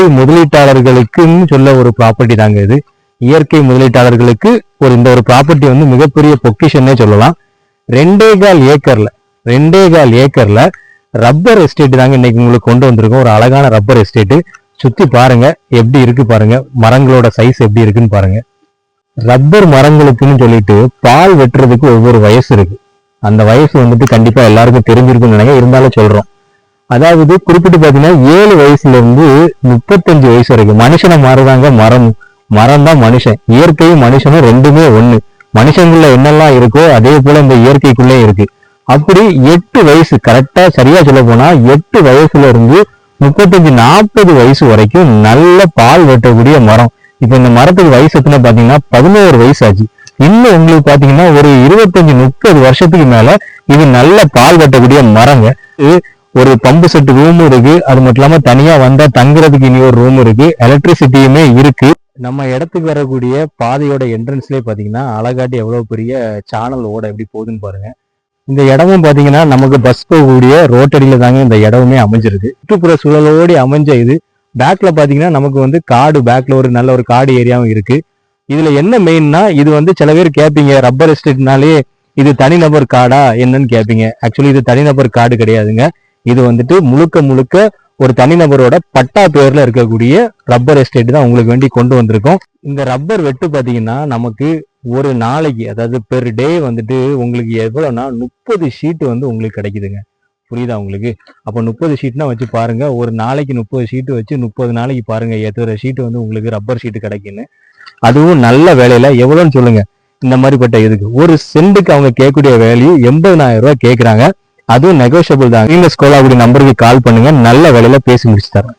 இயற்கை முதலீட்டாளர்களுக்குன்னு சொல்ல ஒரு ப்ராப்பர்ட்டி தாங்க இது. இயற்கை முதலீட்டாளர்களுக்கு ஒரு இந்த ஒரு ப்ராப்பர்ட்டி வந்து மிகப்பெரிய பொக்கிஷன்னே சொல்லலாம். ரெண்டே கால் ஏக்கர்ல ரெண்டே கால் ஏக்கர்ல ரப்பர் எஸ்டேட் தாங்க இன்னைக்கு உங்களுக்கு கொண்டு வந்திருக்கோம். ஒரு அழகான ரப்பர் எஸ்டேட் சுத்தி பாருங்க எப்படி இருக்கு பாருங்க. மரங்களோட சைஸ் எப்படி இருக்குன்னு பாருங்க. ரப்பர் மரங்களுக்குன்னு சொல்லிட்டு பால் வெட்டுறதுக்கு ஒவ்வொரு வயசு இருக்கு. அந்த வயசு வந்துட்டு கண்டிப்பா எல்லாருக்கும் தெரிஞ்சிருக்குன்னு நினைக்க இருந்தாலும் சொல்றோம். அதாவது குறிப்பிட்டு பாத்தீங்கன்னா ஏழு வயசுல இருந்து முப்பத்தஞ்சு வயசு வரைக்கும் மனுஷனை மாறுதாங்க மரம். மரம் தான் மனுஷன். இயற்கையும் மனுஷனும் ரெண்டுமே ஒண்ணு. மனுஷங்குள்ள என்னெல்லாம் இருக்கோ அதே போல இந்த இயற்கைக்குள்ளே இருக்கு. அப்படி எட்டு வயசு கரெக்டா சரியா சொல்ல போனா எட்டு வயசுல இருந்து முப்பத்தஞ்சு நாற்பது வயசு வரைக்கும் நல்ல பால் வெட்டக்கூடிய மரம். இப்ப இந்த மரத்துக்கு வயசு எத்தனை பாத்தீங்கன்னா பதினோரு வயசு ஆச்சு. இன்னும் உங்களுக்கு பாத்தீங்கன்னா ஒரு இருபத்தஞ்சு முப்பது வருஷத்துக்கு மேல இது நல்ல பால் வெட்டக்கூடிய மரங்க. ஒரு பம்பு செட் ரூம் இருக்கு. அது மட்டும் இல்லாம தனியா வந்தா தங்குறதுக்கு இனி ஒரு ரூம் இருக்கு. எலக்ட்ரிசிட்டியுமே இருக்கு. நம்ம இடத்துக்கு வரக்கூடிய பாதையோட என்ட்ரன்ஸ்லேயே பாத்தீங்கன்னா அழகாட்டி எவ்வளவு பெரிய சேனல் ஓட எப்படி போகுதுன்னு பாருங்க. இந்த இடமும் பாத்தீங்கன்னா நமக்கு பஸ் போகக்கூடிய ரோட்டடியில தாங்க இந்த இடமுமே அமைஞ்சிருக்கு. சுற்றுப்புற சூழலோடி அமைஞ்ச இது. பேக்ல பாத்தீங்கன்னா நமக்கு வந்து காடு பேக்ல ஒரு நல்ல ஒரு காடு ஏரியாவும் இருக்கு. இதுல என்ன மெயின்னா இது வந்து சில பேர் கேட்பீங்க ரப்பர் எஸ்டேட்னாலே இது தனிநபர் காடா என்னன்னு கேட்பீங்க ஆக்சுவலி இது தனிநபர் காடு கிடையாதுங்க. இது வந்துட்டு முழுக்க முழுக்க ஒரு தனிநபரோட பட்டா பேர்ல இருக்கக்கூடிய ரப்பர் எஸ்டேட் தான் உங்களுக்கு வேண்டி கொண்டு வந்திருக்கோம். இந்த ரப்பர் வெட்டு பாத்தீங்கன்னா நமக்கு ஒரு நாளைக்கு அதாவது பெர் டே வந்துட்டு உங்களுக்கு எவ்வளவுனா முப்பது ஷீட் வந்து உங்களுக்கு கிடைக்குதுங்க. புரியுதா உங்களுக்கு? அப்போ முப்பது ஷீட்னா வச்சு பாருங்க ஒரு நாளைக்கு முப்பது ஷீட் வச்சு முப்பது நாளைக்கு பாருங்க எத்தனை ஷீட் வந்து உங்களுக்கு ரப்பர் ஷீட் கிடைக்குன்னு. அதுவும் நல்ல வேலையில எவ்வளோன்னு சொல்லுங்க. இந்த மாதிரிப்பட்ட இதுக்கு. ஒரு சென்ட்டுக்கு அவங்க கேட்கக்கூடிய வேல்யூ எண்பதனாயிரம் ரூபாய் கேட்குறாங்க. அதுவும் நெகோஷியபிள் தான். இந்த அப்படி நம்பருக்கு கால் பண்ணுங்க. நல்ல வேலையில பேசி முடிச்சு தரேன்.